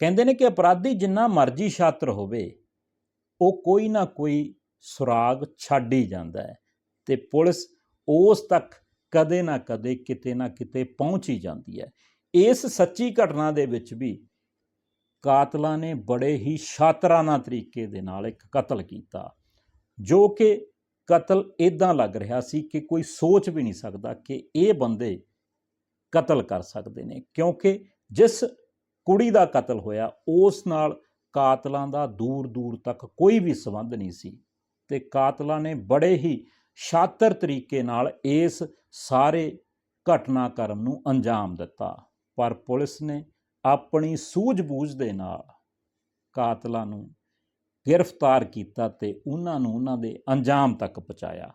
ਕਹਿੰਦੇ ਨੇ ਕਿ ਅਪਰਾਧੀ ਜਿੰਨਾ ਮਰਜ਼ੀ ਛਾਤਰ ਹੋਵੇ, ਉਹ ਕੋਈ ਨਾ ਕੋਈ ਸੁਰਾਗ ਛੱਡ ਹੀ ਜਾਂਦਾ ਹੈ ਤੇ ਪੁਲਿਸ ਉਸ ਤੱਕ ਕਦੇ ਨਾ ਕਦੇ ਕਿਤੇ ਨਾ ਕਿਤੇ ਪਹੁੰਚ ਹੀ ਜਾਂਦੀ ਹੈ। ਇਸ ਸੱਚੀ ਘਟਨਾ ਦੇ ਵਿੱਚ ਵੀ ਕਾਤਲਾਂ ਨੇ ਬੜੇ ਹੀ ਸ਼ਾਤਰਾਨਾ ਤਰੀਕੇ ਦੇ ਨਾਲ ਇੱਕ ਕਤਲ ਕੀਤਾ, ਜੋ ਕਿ ਕਤਲ ਇਦਾਂ ਲੱਗ ਰਿਹਾ ਸੀ ਕਿ ਕੋਈ ਸੋਚ ਵੀ ਨਹੀਂ ਸਕਦਾ ਕਿ ਇਹ ਬੰਦੇ ਕਤਲ ਕਰ ਸਕਦੇ ਨੇ, ਕਿਉਂਕਿ ਜਿਸ ਕੁੜੀ ਦਾ ਕਤਲ ਹੋਇਆ, ਉਸ ਨਾਲ ਕਾਤਲਾਂ ਦਾ ਦੂਰ ਦੂਰ ਤੱਕ ਕੋਈ ਵੀ ਸੰਬੰਧ ਨਹੀਂ ਸੀ ਤੇ ਕਾਤਲਾਂ ਨੇ ਬੜੇ ਹੀ ਸ਼ਾਤਰ ਤਰੀਕੇ ਨਾਲ ਇਸ ਸਾਰੇ ਘਟਨਾਕ੍ਰਮ ਨੂੰ ਅੰਜਾਮ ਦਿੱਤਾ। ਪਰ ਪੁਲਿਸ ਨੇ ਆਪਣੀ ਸੂਝ-ਬੂਝ ਦੇ ਨਾਲ ਕਾਤਲਾਂ ਨੂੰ ਗ੍ਰਿਫਤਾਰ ਕੀਤਾ ਤੇ ਉਹਨਾਂ ਨੂੰ ਉਹਨਾਂ ਦੇ ਅੰਜਾਮ ਤੱਕ ਪਹੁੰਚਾਇਆ।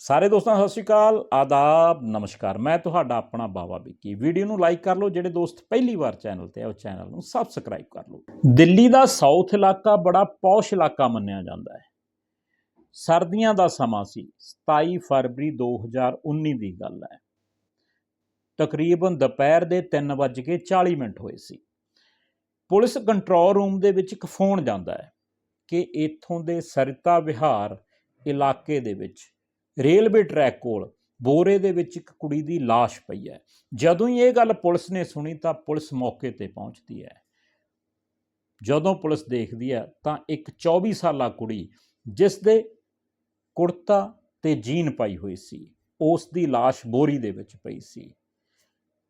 ਸਾਰੇ ਦੋਸਤਾਂ, ਸਤਿ ਸ਼੍ਰੀ ਅਕਾਲ। ਆਦਾਬ, ਨਮਸਕਾਰ। ਮੈਂ ਤੁਹਾਡਾ ਆਪਣਾ ਬਾਵਾ ਵਿੱਕੀ। ਵੀਡੀਓ ਨੂੰ ਲਾਈਕ ਕਰ ਲਓ, ਜਿਹੜੇ ਦੋਸਤ ਪਹਿਲੀ ਵਾਰ ਚੈਨਲ ਤੇ ਆ, ਉਹ ਚੈਨਲ ਨੂੰ ਸਬਸਕ੍ਰਾਈਬ ਕਰ ਲਓ। ਦਿੱਲੀ ਦਾ ਸਾਊਥ ਇਲਾਕਾ ਬੜਾ ਪੌਸ਼ ਇਲਾਕਾ ਮੰਨਿਆ ਜਾਂਦਾ ਹੈ। ਸਰਦੀਆਂ ਦਾ ਸਮਾਂ ਸੀ 27 ਫਰਵਰੀ 2019 ਦੀ ਗੱਲ ਹੈ। ਤਕਰੀਬਨ ਦੁਪਹਿਰ ਦੇ 3:40 ਮਿੰਟ ਹੋਏ ਸੀ। ਪੁਲਿਸ ਕੰਟਰੋਲ ਰੂਮ ਦੇ ਵਿੱਚ ਇੱਕ ਫੋਨ ਜਾਂਦਾ ਹੈ ਕਿ ਇੱਥੋਂ ਦੇ ਸਰਿਤਾ ਵਿਹਾਰ ਇਲਾਕੇ ਦੇ ਵਿੱਚ ਰੇਲਵੇ ਟਰੈਕ ਕੋਲ ਬੋਰੇ ਦੇ ਵਿੱਚ ਇੱਕ ਕੁੜੀ ਦੀ ਲਾਸ਼ ਪਈ ਹੈ। ਜਦੋਂ ਹੀ ਇਹ ਗੱਲ ਪੁਲਿਸ ਨੇ ਸੁਣੀ ਤਾਂ ਪੁਲਿਸ ਮੌਕੇ ਤੇ ਪਹੁੰਚਦੀ ਹੈ। ਜਦੋਂ ਪੁਲਿਸ ਦੇਖਦੀ ਹੈ ਤਾਂ ਇੱਕ 24 ਸਾਲਾ ਕੁੜੀ ਜਿਸ ਦੇ ਕੁੜਤਾ ਤੇ ਜੀਨ ਪਾਈ ਹੋਈ ਸੀ, ਉਸ ਦੀ ਲਾਸ਼ ਬੋਰੀ ਦੇ ਵਿੱਚ ਪਈ ਸੀ।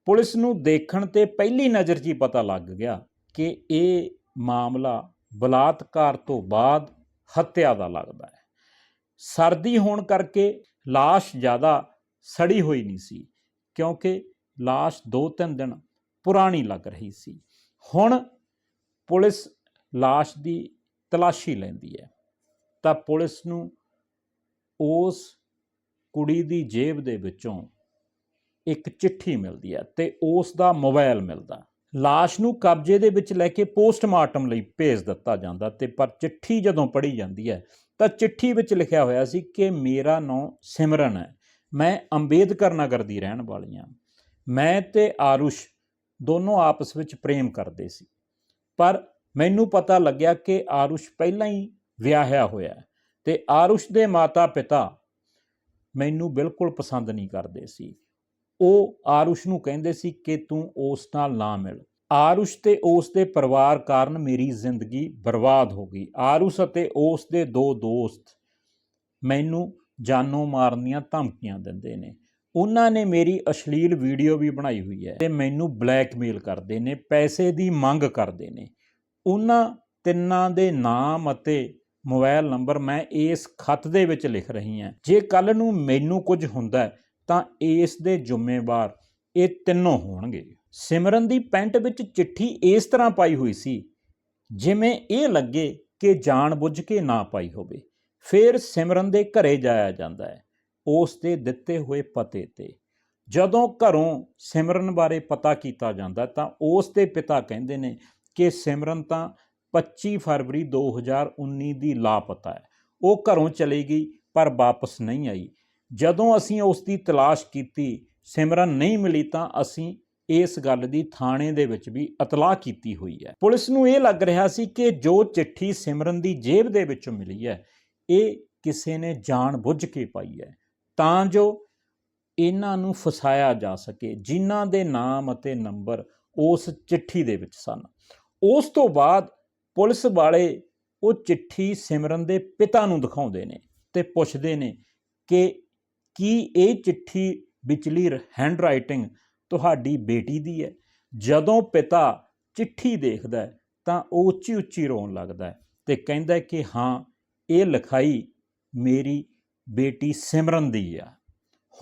ਪੁਲਿਸ ਨੂੰ ਦੇਖਣ ਤੇ ਪਹਿਲੀ ਨਜ਼ਰ 'ਚ ਹੀ ਪਤਾ ਲੱਗ ਗਿਆ ਕਿ ਇਹ ਮਾਮਲਾ ਬਲਾਤਕਾਰ ਤੋਂ ਬਾਅਦ ਹੱਤਿਆ ਦਾ ਲੱਗਦਾ ਹੈ। ਸਰਦੀ ਹੋਣ ਕਰਕੇ লাশ ਜ਼ਿਆਦਾ ਸੜੀ ਹੋਈ ਨਹੀਂ ਸੀ ਕਿਉਂਕਿ লাশ 2-3 ਦਿਨ ਪੁਰਾਣੀ ਲੱਗ ਰਹੀ ਸੀ ਹੁਣ ਪੁਲਿਸ লাশ ਦੀ ਤਲਾਸ਼ੀ ਲੈਂਦੀ ਹੈ ਤਾਂ ਪੁਲਿਸ ਨੂੰ ਉਸ ਕੁੜੀ ਦੀ ਜੇਬ ਦੇ ਵਿੱਚੋਂ ਇੱਕ ਚਿੱਠੀ ਮਿਲਦੀ ਹੈ ਤੇ ਉਸ ਦਾ ਮੋਬਾਈਲ ਮਿਲਦਾ লাশ ਨੂੰ ਕਬਜ਼ੇ ਦੇ ਵਿੱਚ ਲੈ ਕੇ ਪੋਸਟਮਾਰਟਮ ਲਈ ਭੇਜ ਦਿੱਤਾ ਜਾਂਦਾ ਤੇ ਪਰ ਚਿੱਠੀ ਜਦੋਂ ਪੜ੍ਹੀ ਜਾਂਦੀ ਹੈ ਤਾਂ ਚਿੱਠੀ ਵਿੱਚ ਲਿਖਿਆ ਹੋਇਆ ਸੀ ਕਿ ਮੇਰਾ ਨਾਮ ਸਿਮਰਨ ਹੈ। ਮੈਂ ਅੰਬੇਦਕਰ ਨਗਰ ਦੀ ਰਹਿਣ ਵਾਲੀ ਹਾਂ। ਮੈਂ ਤੇ ਆਰੁਸ਼ ਦੋਨੋਂ ਆਪਸ ਵਿੱਚ ਪ੍ਰੇਮ ਕਰਦੇ ਸੀ। ਪਰ ਮੈਨੂੰ ਪਤਾ ਲੱਗਿਆ ਕਿ ਆਰੁਸ਼ ਪਹਿਲਾਂ ਹੀ ਵਿਆਹਿਆ ਹੋਇਆ ਹੈ ਤੇ ਆਰੁਸ਼ ਦੇ ਮਾਤਾ-ਪਿਤਾ ਮੈਨੂੰ ਬਿਲਕੁਲ ਪਸੰਦ ਨਹੀਂ ਕਰਦੇ ਸੀ। ਉਹ ਆਰੁਸ਼ ਨੂੰ ਕਹਿੰਦੇ ਸੀ ਕਿ ਤੂੰ ਉਸ ਨਾਲ ਨਾ ਮਿਲ। ਆਰੁਸ਼ ਤੇ ਉਸ ਦੇ ਪਰਿਵਾਰ ਕਾਰਨ ਮੇਰੀ ਜ਼ਿੰਦਗੀ ਬਰਬਾਦ ਹੋ ਗਈ। ਆਰੁਸ਼ ਅਤੇ ਉਸ ਦੇ ਦੋ ਦੋਸਤ ਮੈਨੂੰ ਜਾਨੋਂ ਮਾਰਨ ਦੀਆਂ ਧਮਕੀਆਂ ਦਿੰਦੇ ਨੇ। ਉਹਨਾਂ ਨੇ ਮੇਰੀ ਅਸ਼ਲੀਲ ਵੀਡੀਓ ਵੀ ਬਣਾਈ ਹੋਈ ਹੈ ਤੇ ਮੈਨੂੰ ਬਲੈਕਮੇਲ ਕਰਦੇ ਨੇ, ਪੈਸੇ ਦੀ ਮੰਗ ਕਰਦੇ ਨੇ। ਉਹਨਾਂ ਤਿੰਨਾਂ ਦੇ ਨਾਮ ਅਤੇ ਮੋਬਾਈਲ ਨੰਬਰ ਮੈਂ ਇਸ ਖਤ ਦੇ ਵਿੱਚ ਲਿਖ ਰਹੀ ਹਾਂ। ਜੇ ਕੱਲ ਨੂੰ ਮੈਨੂੰ ਕੁਝ ਹੁੰਦਾ ਤਾਂ ਇਸ ਦੇ ਜ਼ਿੰਮੇਵਾਰ ਇਹ ਤਿੰਨੋਂ ਹੋਣਗੇ। ਸਿਮਰਨ ਦੀ ਪੈਂਟ ਵਿੱਚ ਚਿੱਠੀ ਇਸ ਤਰ੍ਹਾਂ ਪਾਈ ਹੋਈ ਸੀ, ਜਿਵੇਂ ਇਹ ਲੱਗੇ ਕਿ ਜਾਣਬੁੱਝ ਕੇ ਨਾ ਪਾਈ ਹੋਵੇ, ਫਿਰ ਸਿਮਰਨ ਦੇ ਘਰੇ ਜਾਇਆ ਜਾਂਦਾ ਹੈ, ਉਸ ਦੇ ਦਿੱਤੇ ਹੋਏ ਪਤੇ ਤੇ। ਜਦੋਂ ਘਰੋਂ ਸਿਮਰਨ ਬਾਰੇ ਪਤਾ ਕੀਤਾ ਜਾਂਦਾ ਤਾਂ ਉਸ ਦੇ ਪਿਤਾ ਕਹਿੰਦੇ ਨੇ ਕਿ ਸਿਮਰਨ ਤਾਂ 25 ਫਰਵਰੀ 2019 ਦੀ ਲਾਪਤਾ ਹੈ, ਉਹ ਘਰੋਂ ਚਲੀ ਗਈ ਪਰ ਵਾਪਸ ਨਹੀਂ ਆਈ। ਜਦੋਂ ਅਸੀਂ ਉਸ ਦੀ ਤਲਾਸ਼ ਕੀਤੀ, ਸਿਮਰਨ ਨਹੀਂ ਮਿਲੀ ਤਾਂ ਅਸੀਂ ਇਸ ਗੱਲ ਦੀ ਥਾਣੇ ਦੇ ਵਿੱਚ ਵੀ ਇਤਲਾਹ ਕੀਤੀ ਹੋਈ ਹੈ। ਪੁਲਿਸ ਨੂੰ ਇਹ ਲੱਗ ਰਿਹਾ ਸੀ ਕਿ ਜੋ ਚਿੱਠੀ ਸਿਮਰਨ ਦੀ ਜੇਬ ਦੇ ਵਿੱਚੋਂ ਮਿਲੀ ਹੈ, ਇਹ ਕਿਸੇ ਨੇ ਜਾਣ ਬੁੱਝ ਕੇ ਪਾਈ ਹੈ। ਤਾਂ ਜੋ ਇਹਨਾਂ ਨੂੰ ਫਸਾਇਆ ਜਾ ਸਕੇ, ਜਿਨ੍ਹਾਂ ਦੇ ਨਾਮ ਅਤੇ ਨੰਬਰ ਉਸ ਚਿੱਠੀ ਦੇ ਵਿੱਚ ਸਨ। ਉਸ ਤੋਂ ਬਾਅਦ ਪੁਲਿਸ ਵਾਲੇ ਉਹ ਚਿੱਠੀ ਸਿਮਰਨ ਦੇ ਪਿਤਾ ਨੂੰ ਦਿਖਾਉਂਦੇ ਨੇ ਤੇ ਪੁੱਛਦੇ ਨੇ ਕਿ ਕੀ ਇਹ ਚਿੱਠੀ ਵਿਚਲੀ ਹੈਂਡ ਰਾਈਟਿੰਗ ਤੁਹਾਡੀ ਬੇਟੀ ਦੀ ਹੈ। ਜਦੋਂ ਪਿਤਾ ਚਿੱਠੀ ਦੇਖਦਾ ਹੈ, ਤਾਂ ਉਹ ਉੱਚੀ ਉੱਚੀ ਰੋਣ ਲੱਗਦਾ ਹੈ ਤੇ ਕਹਿੰਦਾ ਹੈ ਕਿ ਹਾਂ, ਇਹ ਲਿਖਾਈ ਮੇਰੀ ਬੇਟੀ ਸਿਮਰਨ ਦੀ ਆ।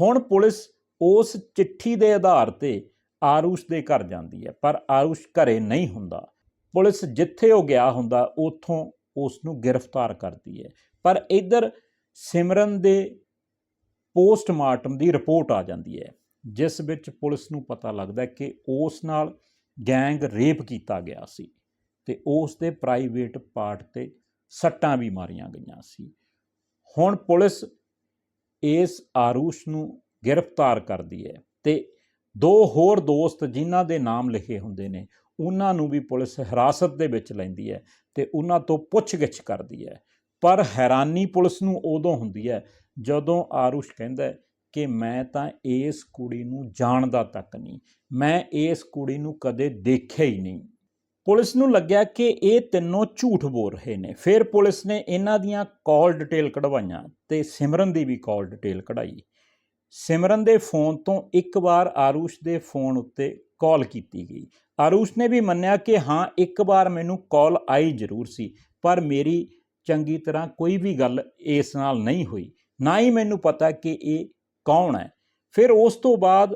ਹੁਣ ਪੁਲਿਸ ਉਸ ਚਿੱਠੀ ਦੇ ਆਧਾਰ ਤੇ ਆਰੂਸ਼ ਦੇ ਘਰ ਜਾਂਦੀ ਹੈ, ਪਰ ਆਰੂਸ਼ ਘਰੇ ਨਹੀਂ ਹੁੰਦਾ। ਪੁਲਿਸ ਜਿੱਥੇ ਉਹ ਗਿਆ ਹੁੰਦਾ, ਉੱਥੋਂ ਉਸ ਨੂੰ ਗ੍ਰਿਫਤਾਰ ਕਰਦੀ ਹੈ। ਪਰ ਇੱਧਰ ਸਿਮਰਨ ਦੇ ਪੋਸਟਮਾਰਟਮ ਦੀ ਰਿਪੋਰਟ ਆ ਜਾਂਦੀ ਹੈ। ਜਿਸ ਵਿੱਚ ਪੁਲਿਸ ਨੂੰ ਪਤਾ ਲੱਗਦਾ ਕਿ ਉਸ ਨਾਲ ਗੈਂਗ ਰੇਪ ਕੀਤਾ ਗਿਆ ਸੀ ਤੇ ਉਸ ਦੇ ਪ੍ਰਾਈਵੇਟ ਪਾਰਟ ਤੇ ਸੱਟਾਂ ਵੀ ਮਾਰੀਆਂ ਗਈਆਂ ਸੀ। ਹੁਣ ਪੁਲਿਸ ਇਸ ਆਰੂਸ਼ ਨੂੰ ਗ੍ਰਿਫਤਾਰ ਕਰਦੀ ਹੈ ਤੇ ਦੋ ਹੋਰ ਦੋਸਤ ਜਿਨ੍ਹਾਂ ਦੇ ਨਾਮ ਲਿਖੇ ਹੁੰਦੇ ਨੇ, ਉਹਨਾਂ ਨੂੰ ਵੀ ਪੁਲਿਸ ਹਿਰਾਸਤ ਦੇ ਵਿੱਚ ਲੈਂਦੀ ਹੈ ਤੇ ਉਹਨਾਂ ਤੋਂ ਪੁੱਛਗਿੱਛ ਕਰਦੀ ਹੈ। ਪਰ ਹੈਰਾਨੀ ਪੁਲਿਸ ਨੂੰ ਉਦੋਂ ਹੁੰਦੀ ਹੈ ਜਦੋਂ ਆਰੂਸ਼ ਕਹਿੰਦਾ ਕਿ ਮੈਂ ਤਾਂ ਇਸ ਕੁੜੀ ਨੂੰ ਜਾਣਦਾ ਤੱਕ ਨਹੀਂ। ਮੈਂ ਇਸ ਕੁੜੀ ਨੂੰ ਕਦੇ ਦੇਖਿਆ ਹੀ ਨਹੀਂ। ਪੁਲਿਸ ਨੂੰ ਲੱਗਿਆ ਕਿ ਇਹ ਤਿੰਨੋਂ ਝੂਠ ਬੋਲ ਰਹੇ ਨੇ। ਫਿਰ ਪੁਲਿਸ ਨੇ ਇਹਨਾਂ ਦੀਆਂ ਕਾਲ ਡਿਟੇਲ ਕਢਵਾਈਆਂ ਤੇ ਸਿਮਰਨ ਦੀ ਵੀ ਕਾਲ ਡਿਟੇਲ ਕਢਾਈ। ਸਿਮਰਨ ਦੇ ਫੋਨ ਤੋਂ ਇੱਕ ਵਾਰ ਆਰੂਸ਼ ਦੇ ਫੋਨ ਉੱਤੇ ਕਾਲ ਕੀਤੀ ਗਈ। ਆਰੂਸ਼ ਨੇ ਵੀ ਮੰਨਿਆ ਕਿ ਹਾਂ, ਇੱਕ ਵਾਰ ਮੈਨੂੰ ਕਾਲ ਆਈ ਜ਼ਰੂਰ ਸੀ, ਪਰ ਮੇਰੀ ਚੰਗੀ ਤਰ੍ਹਾਂ ਕੋਈ ਵੀ ਗੱਲ ਇਸ ਨਾਲ ਨਹੀਂ ਹੋਈ। ਨਾ ਹੀ ਮੈਨੂੰ ਪਤਾ ਕਿ ਇਹ ਕੌਣ ਹੈ? ਫਿਰ ਉਸ ਤੋਂ ਬਾਅਦ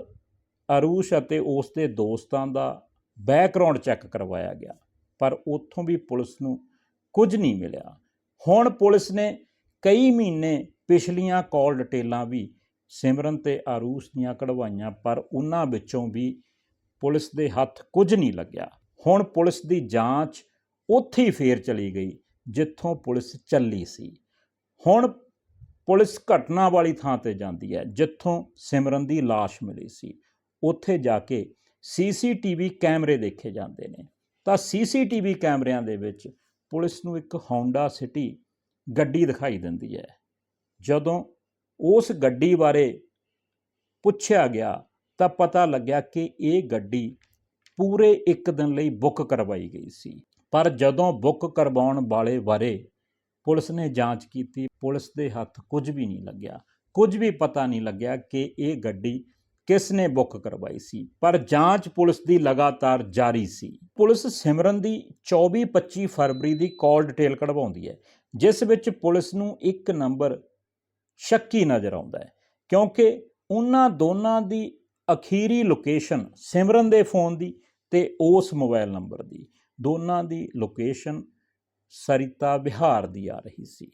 ਅਰੂਸ਼ ਅਤੇ ਉਸ ਦੇ ਦੋਸਤਾਂ ਦਾ ਬੈਕਗ੍ਰਾਉਂਡ ਚੈੱਕ ਕਰਵਾਇਆ ਗਿਆ, ਪਰ ਉੱਥੋਂ ਵੀ ਪੁਲਿਸ ਨੂੰ ਕੁਝ ਨਹੀਂ ਮਿਲਿਆ। ਹੁਣ ਪੁਲਿਸ ਨੇ ਕਈ ਮਹੀਨੇ ਪਿਛਲੀਆਂ ਕਾਲ ਡਿਟੇਲਾਂ ਵੀ ਸਿਮਰਨ ਤੇ ਆਰੂਸ਼ ਦੀਆਂ ਕਢਵਾਈਆਂ, ਪਰ ਉਹਨਾਂ ਵਿੱਚੋਂ ਵੀ ਪੁਲਿਸ ਦੇ ਹੱਥ ਕੁਝ ਨਹੀਂ ਲੱਗਿਆ। ਹੁਣ ਪੁਲਿਸ ਦੀ ਜਾਂਚ ਉੱਥੇ ਹੀ ਫੇਰ ਚਲੀ ਗਈ, ਜਿੱਥੋਂ ਪੁਲਿਸ ਚੱਲੀ ਸੀ। ਹੁਣ ਪੁਲਿਸ ਘਟਨਾ ਵਾਲੀ ਥਾਂ ਤੇ ਜਾਂਦੀ ਹੈ, ਜਿੱਥੋਂ ਸਿਮਰਨ ਦੀ ਲਾਸ਼ ਮਿਲੀ ਸੀ। ਉੱਥੇ ਜਾ ਕੇ ਸੀਸੀਟੀਵੀ ਕੈਮਰੇ ਦੇਖੇ ਜਾਂਦੇ ਨੇ। ਤਾਂ ਸੀਸੀਟੀਵੀ ਕੈਮਰਿਆਂ ਦੇ ਵਿੱਚ ਪੁਲਿਸ ਨੂੰ ਇੱਕ ਹੌਂਡਾ ਸਿਟੀ ਗੱਡੀ ਦਿਖਾਈ ਦਿੰਦੀ ਹੈ। ਜਦੋਂ ਉਸ ਗੱਡੀ ਬਾਰੇ ਪੁੱਛਿਆ ਗਿਆ, ਤਾਂ ਪਤਾ ਲੱਗਿਆ ਕਿ ਇਹ ਗੱਡੀ ਪੂਰੇ ਇੱਕ ਦਿਨ ਲਈ ਬੁੱਕ ਕਰਵਾਈ ਗਈ ਸੀ। ਪਰ ਜਦੋਂ ਬੁੱਕ ਕਰਵਾਉਣ ਵਾਲੇ ਬਾਰੇ ਪੁਲਿਸ ਨੇ ਜਾਂਚ ਕੀਤੀ, ਪੁਲਿਸ ਦੇ ਹੱਥ ਕੁਝ ਵੀ ਨਹੀਂ ਲੱਗਿਆ। ਕੁਝ ਵੀ ਪਤਾ ਨਹੀਂ ਲੱਗਿਆ ਕਿ ਇਹ ਗੱਡੀ ਕਿਸ ਨੇ ਬੁੱਕ ਕਰਵਾਈ ਸੀ, ਪਰ ਜਾਂਚ ਪੁਲਿਸ ਦੀ ਲਗਾਤਾਰ ਜਾਰੀ ਸੀ। ਪੁਲਿਸ ਸਿਮਰਨ ਦੀ 24-25 ਫਰਵਰੀ ਦੀ ਕਾਲ ਡਿਟੇਲ ਕਢਵਾਉਂਦੀ ਹੈ, ਜਿਸ ਵਿੱਚ ਪੁਲਿਸ ਨੂੰ ਇੱਕ ਨੰਬਰ ਸ਼ੱਕੀ ਨਜ਼ਰ ਆਉਂਦਾ ਹੈ, ਕਿਉਂਕਿ ਉਹਨਾਂ ਦੋਨਾਂ ਦੀ ਅਖੀਰੀ ਲੋਕੇਸ਼ਨ ਸਿਮਰਨ ਦੇ ਫੋਨ ਦੀ ਤੇ ਉਸ ਮੋਬਾਈਲ ਨੰਬਰ ਦੀ। ਦੋਨਾਂ ਦੀ ਲੋਕੇਸ਼ਨ ਸਰਿਤਾ ਬਿਹਾਰ ਦੀ ਆ ਰਹੀ ਸੀ।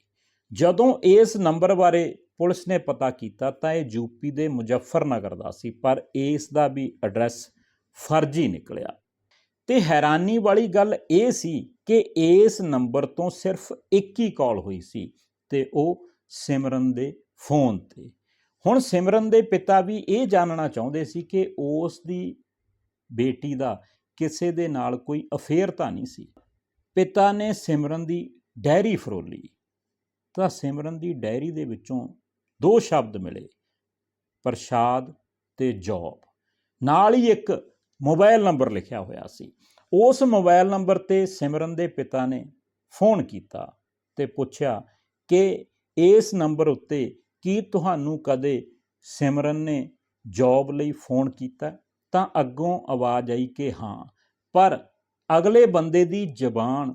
ਜਦੋਂ ਇਸ ਨੰਬਰ ਬਾਰੇ ਪੁਲਿਸ ਨੇ ਪਤਾ ਕੀਤਾ ਤਾਂ ਇਹ ਯੂਪੀ ਦੇ ਮੁਜ਼ੱਫਰਨਗਰ ਦਾ ਸੀ, ਪਰ ਇਸ ਦਾ ਵੀ ਐਡਰੈਸ ਫਰਜ਼ੀ ਨਿਕਲਿਆ। ਤੇ ਹੈਰਾਨੀ ਵਾਲੀ ਗੱਲ ਇਹ ਸੀ ਕਿ ਇਸ ਨੰਬਰ ਤੋਂ ਸਿਰਫ ਇੱਕ ਹੀ ਕਾਲ ਹੋਈ ਸੀ ਤੇ ਉਹ ਸਿਮਰਨ ਦੇ ਫੋਨ ਤੇ। ਹੁਣ ਸਿਮਰਨ ਦੇ ਪਿਤਾ ਵੀ ਇਹ ਜਾਣਨਾ ਚਾਹੁੰਦੇ ਸੀ ਕਿ ਉਸ ਦੀ ਬੇਟੀ ਦਾ ਕਿਸੇ ਦੇ ਨਾਲ ਕੋਈ ਅਫੇਅਰ ਤਾਂ ਨਹੀਂ ਸੀ। ਪਿਤਾ ਨੇ ਸਿਮਰਨ ਦੀ ਡਾਇਰੀ ਫਰੋਲੀ। ਤਾਂ ਸਿਮਰਨ ਦੀ ਡਾਇਰੀ ਦੇ ਵਿੱਚੋਂ ਦੋ ਸ਼ਬਦ ਮਿਲੇ, ਪ੍ਰਸ਼ਾਦ ਤੇ ਜੌਬ। ਨਾਲ ਹੀ ਇੱਕ ਮੋਬਾਈਲ ਨੰਬਰ ਲਿਖਿਆ ਹੋਇਆ ਸੀ। ਉਸ ਮੋਬਾਈਲ ਨੰਬਰ ਤੇ ਸਿਮਰਨ ਦੇ ਪਿਤਾ ਨੇ ਫੋਨ ਕੀਤਾ ਤੇ ਪੁੱਛਿਆ ਕਿ ਇਸ ਨੰਬਰ ਉੱਤੇ ਕੀ ਤੁਹਾਨੂੰ ਕਦੇ ਸਿਮਰਨ ਨੇ ਜੌਬ ਲਈ ਫੋਨ ਕੀਤਾ? ਤਾਂ ਅੱਗੋਂ ਆਵਾਜ਼ ਆਈ ਕਿ ਹਾਂ, ਪਰ ਅਗਲੇ ਬੰਦੇ ਦੀ ਜ਼ਬਾਨ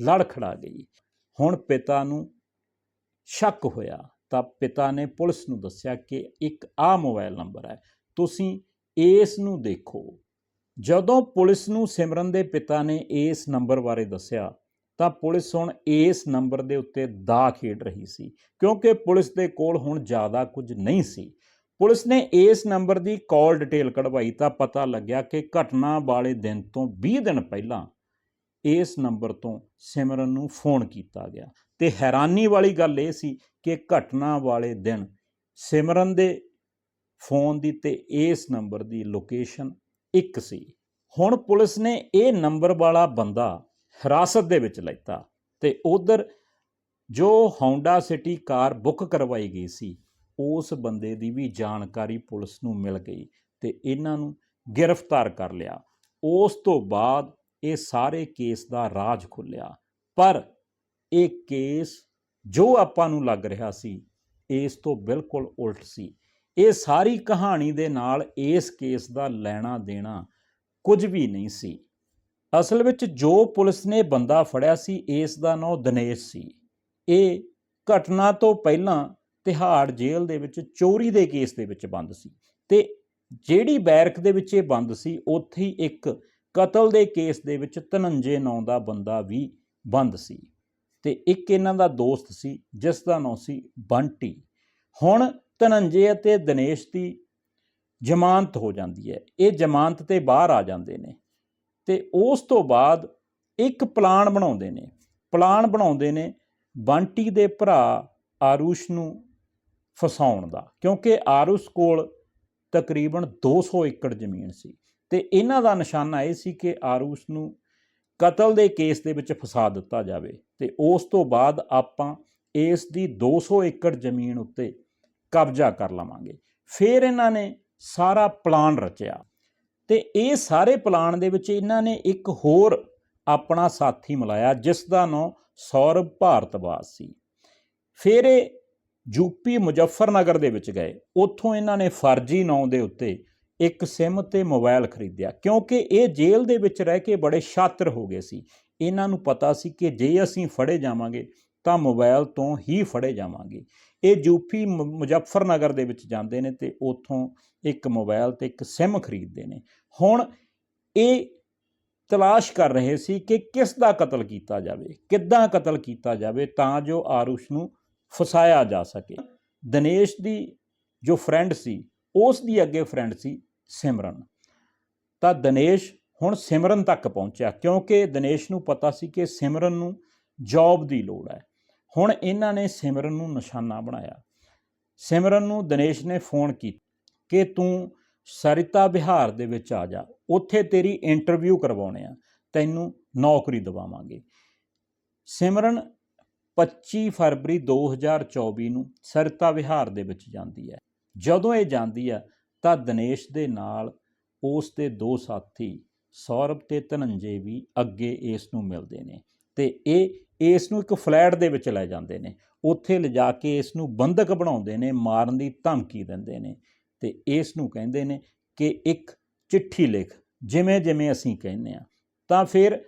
ਲੜਖੜਾ ਗਈ। ਹੁਣ ਪਿਤਾ ਨੂੰ ਸ਼ੱਕ ਹੋਇਆ ਤਾਂ ਪਿਤਾ ਨੇ ਪੁਲਿਸ ਨੂੰ ਦੱਸਿਆ ਕਿ ਇੱਕ ਆ ਮੋਬਾਈਲ ਨੰਬਰ ਹੈ। ਤੁਸੀਂ ਇਸ ਨੂੰ ਦੇਖੋ। ਜਦੋਂ ਪੁਲਿਸ ਨੂੰ ਸਿਮਰਨ ਦੇ ਪਿਤਾ ਨੇ ਇਸ ਨੰਬਰ ਬਾਰੇ ਦੱਸਿਆ ਤਾਂ ਪੁਲਿਸ ਹੁਣ ਇਸ ਨੰਬਰ ਦੇ ਉੱਤੇ ਦਾ ਖੇਡ ਰਹੀ ਸੀ ਕਿਉਂਕਿ ਪੁਲਿਸ ਦੇ ਕੋਲ ਹੁਣ ਜ਼ਿਆਦਾ ਕੁਝ ਨਹੀਂ ਸੀ। ਪੁਲਿਸ ਨੇ ਇਸ ਨੰਬਰ ਦੀ ਕਾਲ ਡਿਟੇਲ ਕਢਵਾਈ ਤਾਂ ਪਤਾ ਲੱਗਿਆ ਕਿ ਘਟਨਾ ਵਾਲੇ ਦਿਨ ਤੋਂ 20 ਦਿਨ ਪਹਿਲਾਂ ਇਸ ਨੰਬਰ ਤੋਂ ਸਿਮਰਨ ਨੂੰ ਫੋਨ ਕੀਤਾ ਗਿਆ। ਤੇ ਹੈਰਾਨੀ ਵਾਲੀ ਗੱਲ ਇਹ ਸੀ ਕਿ ਘਟਨਾ ਵਾਲੇ ਦਿਨ ਸਿਮਰਨ ਦੇ ਫੋਨ ਦੀ ਤੇ ਇਸ ਨੰਬਰ ਦੀ ਲੋਕੇਸ਼ਨ ਇੱਕ ਸੀ। ਹੁਣ ਪੁਲਿਸ ਨੇ ਇਹ ਨੰਬਰ ਵਾਲਾ ਬੰਦਾ ਹਿਰਾਸਤ ਦੇ ਵਿੱਚ ਲੈਤਾ ਤੇ ਉਧਰ ਜੋ ਹੌਂਡਾ ਸਿਟੀ ਕਾਰ ਬੁੱਕ ਕਰਵਾਈ ਗਈ ਸੀ ਉਸ ਬੰਦੇ ਦੀ ਵੀ ਜਾਣਕਾਰੀ ਪੁਲਿਸ ਨੂੰ ਮਿਲ ਗਈ ਤੇ ਇਹਨਾਂ ਨੂੰ ਗ੍ਰਿਫਤਾਰ ਕਰ ਲਿਆ। ਉਸ ਤੋਂ ਬਾਅਦ ਇਹ ਸਾਰੇ ਕੇਸ ਦਾ ਰਾਜ ਖੁੱਲਿਆ ਪਰ ਇਹ ਕੇਸ ਜੋ ਆਪਾਂ ਨੂੰ ਲੱਗ ਰਿਹਾ ਸੀ, ਇਸ ਤੋਂ ਬਿਲਕੁਲ ਉਲਟ ਸੀ। ਇਹ ਸਾਰੀ ਕਹਾਣੀ ਦੇ ਨਾਲ ਇਸ ਕੇਸ ਦਾ ਲੈਣਾ ਦੇਣਾ ਕੁਝ ਵੀ ਨਹੀਂ ਸੀ। ਅਸਲ ਵਿੱਚ ਜੋ ਪੁਲਿਸ ਨੇ ਬੰਦਾ ਫੜਿਆ ਸੀ, ਇਸ ਦਾ ਨਾਮ ਦਿਨੇਸ਼ ਸੀ। ਇਹ ਘਟਨਾ ਤੋਂ ਪਹਿਲਾਂ ਤਿਹਾੜ ਜੇਲ੍ਹ ਦੇ ਵਿੱਚ, ਚੋਰੀ ਦੇ ਕੇਸ ਦੇ ਵਿੱਚ ਬੰਦ ਸੀ। ਤੇ ਜਿਹੜੀ ਬੈਰਕ ਦੇ ਵਿੱਚ ਇਹ ਬੰਦ ਸੀ, ਉੱਥੇ ਹੀ ਇੱਕ ਕਤਲ ਦੇ ਕੇਸ ਦੇ ਵਿੱਚ ਧਨੰਜੇ ਨਾਂ ਦਾ ਬੰਦਾ ਵੀ ਬੰਦ ਸੀ। ਤੇ ਇੱਕ ਇਹਨਾਂ ਦਾ ਦੋਸਤ ਸੀ, ਜਿਸ ਦਾ ਨਾਂ ਸੀ ਬੰਟੀ। ਹੁਣ ਧਨੰਜੇ ਅਤੇ ਦਿਨੇਸ਼ ਦੀ ਜ਼ਮਾਨਤ ਹੋ ਜਾਂਦੀ ਹੈ। ਇਹ ਜ਼ਮਾਨਤ ਤੇ ਬਾਹਰ ਆ ਜਾਂਦੇ ਨੇ। ਤੇ ਉਸ ਤੋਂ ਬਾਅਦ ਇੱਕ ਪਲਾਨ ਬਣਾਉਂਦੇ ਨੇ। ਪਲਾਨ ਬਣਾਉਂਦੇ ਨੇ ਬੰਟੀ ਦੇ ਭਰਾ ਆਰੂਸ਼ ਨੂੰ ਫਸਾਉਣ ਦਾ, ਕਿਉਂਕਿ ਆਰੂਸ਼ ਕੋਲ ਤਕਰੀਬਨ 200 ਏਕੜ ਜ਼ਮੀਨ ਸੀ। ਤੇ ਇਹਨਾਂ ਦਾ ਨਿਸ਼ਾਨਾ ਇਹ ਸੀ ਕਿ ਆਰੂਸ਼ ਨੂੰ ਕਤਲ ਦੇ ਕੇਸ ਦੇ ਵਿੱਚ ਫਸਾ ਦਿੱਤਾ ਜਾਵੇ ਤੇ ਉਸ ਤੋਂ ਬਾਅਦ ਆਪਾਂ ਇਸ ਦੀ 200 ਏਕੜ ਜ਼ਮੀਨ ਉੱਤੇ ਕਬਜ਼ਾ ਕਰ ਲਵਾਂਗੇ। ਫਿਰ ਇਹਨਾਂ ਨੇ ਸਾਰਾ ਪਲਾਨ ਰਚਿਆ। ਤੇ ਇਹ ਸਾਰੇ ਪਲਾਨ ਦੇ ਵਿੱਚ ਇਹਨਾਂ ਨੇ ਇੱਕ ਹੋਰ ਆਪਣਾ ਸਾਥੀ ਮਿਲਾਇਆ, ਜਿਸ ਦਾ ਨਾਮ ਸੌਰਭ ਭਾਰਤਵਾਸ ਸੀ। ਫਿਰ ਇਹ ਯੂਪੀ ਮੁਜ਼ੱਫਰਨਗਰ ਦੇ ਵਿੱਚ ਗਏ। ਉੱਥੋਂ ਇਹਨਾਂ ਨੇ ਫਰਜ਼ੀ ਨਾਂ ਦੇ ਉੱਤੇ ਇੱਕ ਸਿਮ ਤੇ ਮੋਬਾਈਲ ਖਰੀਦਿਆ ਕਿਉਂਕਿ ਇਹ ਜੇਲ੍ਹ ਦੇ ਵਿੱਚ ਰਹਿ ਕੇ ਬੜੇ ਸ਼ਾਤਰ ਹੋ ਗਏ ਸੀ। ਇਹਨਾਂ ਨੂੰ ਪਤਾ ਸੀ ਕਿ ਜੇ ਅਸੀਂ ਫੜੇ ਜਾਵਾਂਗੇ ਤਾਂ ਮੋਬਾਈਲ ਤੋਂ ਹੀ ਫੜੇ ਜਾਵਾਂਗੇ। ਇਹ ਯੂਪੀ ਮੁ- ਮੁਜ਼ੱਫਰਨਗਰ ਦੇ ਵਿੱਚ ਜਾਂਦੇ ਨੇ ਤੇ ਉੱਥੋਂ ਇੱਕ ਮੋਬਾਈਲ ਤੇ ਇੱਕ ਸਿਮ ਖਰੀਦਦੇ ਨੇ। ਹੁਣ ਇਹ ਤਲਾਸ਼ ਕਰ ਰਹੇ ਸੀ ਕਿ ਕਿਸ ਦਾ ਕਤਲ ਕੀਤਾ ਜਾਵੇ, ਕਿੱਦਾਂ ਕਤਲ ਕੀਤਾ ਜਾਵੇ ਤਾਂ ਜੋ ਆਰੁਸ਼ ਨੂੰ ਫਸਾਇਆ ਜਾ ਸਕੇ। ਦਿਨੇਸ਼ ਦੀ ਜੋ ਫਰੈਂਡ ਸੀ, ਉਸ ਦੀ ਅੱਗੇ ਫਰੈਂਡ ਸੀ ਸਿਮਰਨ। ਤਾਂ ਦਿਨੇਸ਼ ਹੁਣ ਸਿਮਰਨ ਤੱਕ ਪਹੁੰਚਿਆ, ਕਿਉਂਕਿ ਦਿਨੇਸ਼ ਨੂੰ ਪਤਾ ਸੀ ਕਿ ਸਿਮਰਨ ਨੂੰ ਜੌਬ ਦੀ ਲੋੜ ਹੈ। ਹੁਣ ਇਹਨਾਂ ਨੇ ਸਿਮਰਨ ਨੂੰ ਨਿਸ਼ਾਨਾ ਬਣਾਇਆ। ਸਿਮਰਨ ਨੂੰ ਦਿਨੇਸ਼ ਨੇ ਫੋਨ ਕੀਤਾ ਕਿ ਤੂੰ ਸਰਿਤਾ ਵਿਹਾਰ ਦੇ ਵਿੱਚ ਆ ਜਾ, ਉੱਥੇ ਤੇਰੀ ਇੰਟਰਵਿਊ ਕਰਵਾਉਣੇ ਆ, ਤੈਨੂੰ ਨੌਕਰੀ ਦਿਵਾਵਾਂਗੇ। ਸਿਮਰਨ 25 ਫਰਵਰੀ 2024 ਨੂੰ ਸਰਤਾ ਵਿਹਾਰ ਦੇ ਵਿੱਚ ਜਾਂਦੀ ਹੈ। ਜਦੋਂ ਇਹ ਜਾਂਦੀ ਹੈ, ਤਾਂ ਦਿਨੇਸ਼ ਦੇ ਨਾਲ ਉਸ ਦੇ ਦੋ ਸਾਥੀ ਸੌਰਭ ਤੇ ਧਨੰਜੇ ਵੀ ਅੱਗੇ ਇਸ ਨੂੰ ਮਿਲਦੇ ਨੇ ਤੇ ਇਹ ਇਸ ਨੂੰ ਇੱਕ ਫਲੈਟ ਦੇ ਵਿੱਚ ਲੈ ਜਾਂਦੇ ਨੇ। ਉੱਥੇ ਲਿਜਾ ਕੇ ਇਸ ਨੂੰ ਬੰਦਕ ਬਣਾਉਂਦੇ ਨੇ, ਮਾਰਨ ਦੀ ਧਮਕੀ ਦਿੰਦੇ ਨੇ ਤੇ ਇਸ ਨੂੰ ਕਹਿੰਦੇ ਨੇ ਕਿ ਇੱਕ ਚਿੱਠੀ ਲਿਖ, ਜਿਵੇਂ ਜਿਵੇਂ ਅਸੀਂ ਕਹਿੰਦੇ ਆ ਤਾਂ ਫਿਰ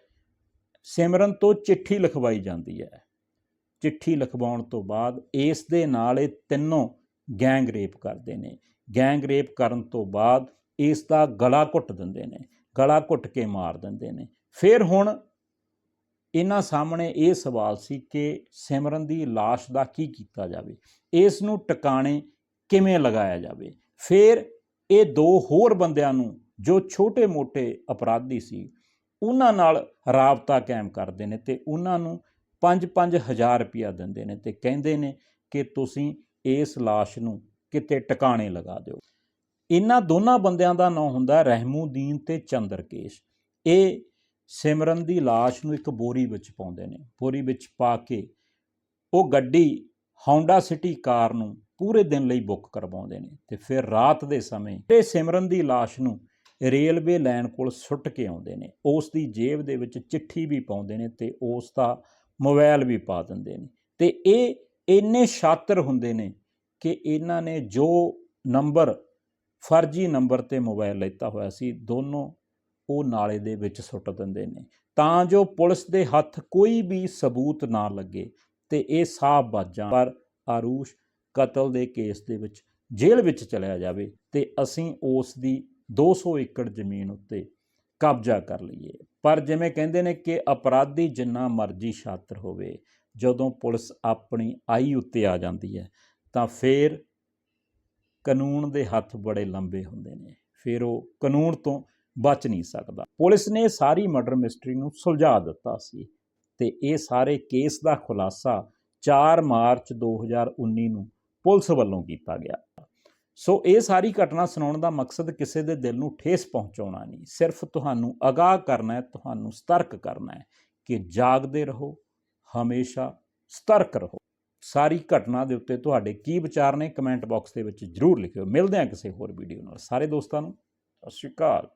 ਸਿਮਰਨ ਤੋਂ ਚਿੱਠੀ ਲਿਖਵਾਈ ਜਾਂਦੀ ਹੈ। ਚਿੱਠੀ ਲਿਖਵਾਉਣ ਤੋਂ ਬਾਅਦ ਇਸ ਦੇ ਨਾਲ ਇਹ ਤਿੰਨੋਂ ਗੈਂਗ ਰੇਪ ਕਰਦੇ ਨੇ। ਗੈਂਗ ਰੇਪ ਕਰਨ ਤੋਂ ਬਾਅਦ ਇਸ ਦਾ ਗਲਾ ਘੁੱਟ ਦਿੰਦੇ ਨੇ, ਗਲਾ ਘੁੱਟ ਕੇ ਮਾਰ ਦਿੰਦੇ ਨੇ। ਫਿਰ ਹੁਣ ਇਹਨਾਂ ਸਾਹਮਣੇ ਇਹ ਸਵਾਲ ਸੀ ਕਿ ਸਿਮਰਨ ਦੀ ਲਾਸ਼ ਦਾ ਕੀ ਕੀਤਾ ਜਾਵੇ? ਇਸ ਨੂੰ ਟਿਕਾਣੇ ਕਿਵੇਂ ਲਗਾਇਆ ਜਾਵੇ? ਫਿਰ ਇਹ ਦੋ ਹੋਰ ਬੰਦਿਆਂ ਨੂੰ, ਜੋ ਛੋਟੇ-ਮੋਟੇ ਅਪਰਾਧੀ ਸੀ, ਉਹਨਾਂ ਨਾਲ ਰਾਬਤਾ ਕਾਇਮ ਕਰਦੇ ਨੇ ਤੇ ਉਹਨਾਂ ਨੂੰ 5-5 ਹਜ਼ਾਰ ਰੁਪਇਆ ਦਿੰਦੇ ਨੇ ਤੇ ਕਹਿੰਦੇ ਨੇ ਕਿ ਤੁਸੀਂ ਇਸ ਲਾਸ਼ ਨੂੰ ਕਿਤੇ ਟਿਕਾਣੇ ਲਗਾ ਦਿਓ। ਇਹਨਾਂ ਦੋਨਾਂ ਬੰਦਿਆਂ ਦਾ ਨਾਂ ਹੁੰਦਾ ਰਹਿਮੂਦੀਨ ਤੇ ਚੰਦਰਕੇਸ਼। ਇਹ ਸਿਮਰਨ ਦੀ ਲਾਸ਼ ਨੂੰ ਇੱਕ ਬੋਰੀ ਵਿੱਚ ਪਾਉਂਦੇ ਨੇ। ਬੋਰੀ ਵਿੱਚ ਪਾ ਕੇ ਉਹ ਗੱਡੀ ਹੌਂਡਾ ਸਿਟੀ ਕਾਰ ਨੂੰ ਪੂਰੇ ਦਿਨ ਲਈ ਬੁੱਕ ਕਰਵਾਉਂਦੇ ਨੇ ਤੇ ਫਿਰ ਰਾਤ ਦੇ ਸਮੇਂ ਇਹ ਸਿਮਰਨ ਦੀ ਲਾਸ਼ ਨੂੰ ਰੇਲਵੇ ਲਾਈਨ ਕੋਲ ਸੁੱਟ ਕੇ ਆਉਂਦੇ ਨੇ। ਉਸ ਦੀ ਜੇਬ ਦੇ ਵਿੱਚ ਚਿੱਠੀ ਵੀ ਪਾਉਂਦੇ ਨੇ ਤੇ ਉਸ ਦਾ ਮੋਬਾਈਲ ਵੀ ਪਾ ਦਿੰਦੇ ਨੇ। ਤੇ ਇਹ ਇੰਨੇ ਸ਼ਾਤਰ ਹੁੰਦੇ ਨੇ ਕਿ ਇਹਨਾਂ ਨੇ ਜੋ ਨੰਬਰ, ਫਰਜ਼ੀ ਨੰਬਰ ਤੇ ਮੋਬਾਈਲ ਲੈਤਾ ਹੋਇਆ ਸੀ, ਦੋਨੋਂ ਉਹ ਨਾਲੇ ਦੇ ਵਿੱਚ ਸੁੱਟ ਦਿੰਦੇ ਨੇ। ਤਾਂ ਜੋ ਪੁਲਿਸ ਦੇ ਹੱਥ ਕੋਈ ਵੀ ਸਬੂਤ ਨਾ ਲੱਗੇ ਤੇ ਇਹ ਸਾਫ਼ ਬਾਜਾਂ ਪਰ ਆਰੂਸ਼ ਕਤਲ ਦੇ ਕੇਸ ਦੇ ਵਿੱਚ ਜੇਲ੍ਹ ਵਿੱਚ ਚਲਿਆ ਜਾਵੇ ਤੇ ਅਸੀਂ ਉਸ ਦੀ 200 ਏਕੜ ਜ਼ਮੀਨ ਉੱਤੇ ਕਬਜ਼ਾ ਕਰ ਲਈਏ। ਪਰ ਜਿਵੇਂ ਕਹਿੰਦੇ ਨੇ ਕਿ ਅਪਰਾਧੀ ਜਿੰਨਾ ਮਰਜ਼ੀ ਛਾਤਰ ਹੋਵੇ, ਜਦੋਂ ਪੁਲਿਸ ਆਪਣੀ ਆਈ ਉੱਤੇ ਆ ਜਾਂਦੀ ਹੈ, ਤਾਂ ਫੇਰ ਕਾਨੂੰਨ ਦੇ ਹੱਥ ਬੜੇ ਲੰਬੇ ਹੁੰਦੇ ਨੇ। ਫਿਰ ਉਹ ਕਾਨੂੰਨ ਤੋਂ ਬਚ ਨਹੀਂ ਸਕਦਾ। ਪੁਲਿਸ ਨੇ ਸਾਰੀ ਮਰਡਰ ਮਿਸਟਰੀ ਨੂੰ ਸੁਲਝਾ ਦਿੱਤਾ ਸੀ ਤੇ ਇਹ ਸਾਰੇ ਕੇਸ ਦਾ ਖੁਲਾਸਾ 4 ਮਾਰਚ 2019 ਨੂੰ ਪੁਲਿਸ ਵੱਲੋਂ ਕੀਤਾ ਗਿਆ। ਸੋ ਇਹ ਸਾਰੀ ਘਟਨਾ ਸੁਣਾਉਣ ਦਾ ਮਕਸਦ ਕਿਸੇ ਦੇ ਦਿਲ ਨੂੰ ਠੇਸ ਪਹੁੰਚਾਉਣਾ ਨਹੀਂ। ਸਿਰਫ ਤੁਹਾਨੂੰ ਅਗਾਹ ਕਰਨਾ ਹੈ, ਤੁਹਾਨੂੰ ਸਤਰਕ ਕਰਨਾ ਹੈ ਕਿ ਜਾਗਦੇ ਰਹੋ, ਹਮੇਸ਼ਾ ਸਤਰਕ ਰਹੋ। ਸਾਰੀ ਘਟਨਾ ਦੇ ਉੱਤੇ ਤੁਹਾਡੇ ਕੀ ਵਿਚਾਰ ਨੇ, ਕਮੈਂਟ ਬਾਕਸ ਦੇ ਵਿੱਚ ਜਰੂਰ ਲਿਖਿਓ। ਮਿਲਦੇ ਹਾਂ ਕਿਸੇ ਹੋਰ ਵੀਡੀਓ ਨਾਲ। ਸਾਰੇ ਦੋਸਤਾਂ ਨੂੰ, ਸਤਿ ਸ਼੍ਰੀ ਅਕਾਲ।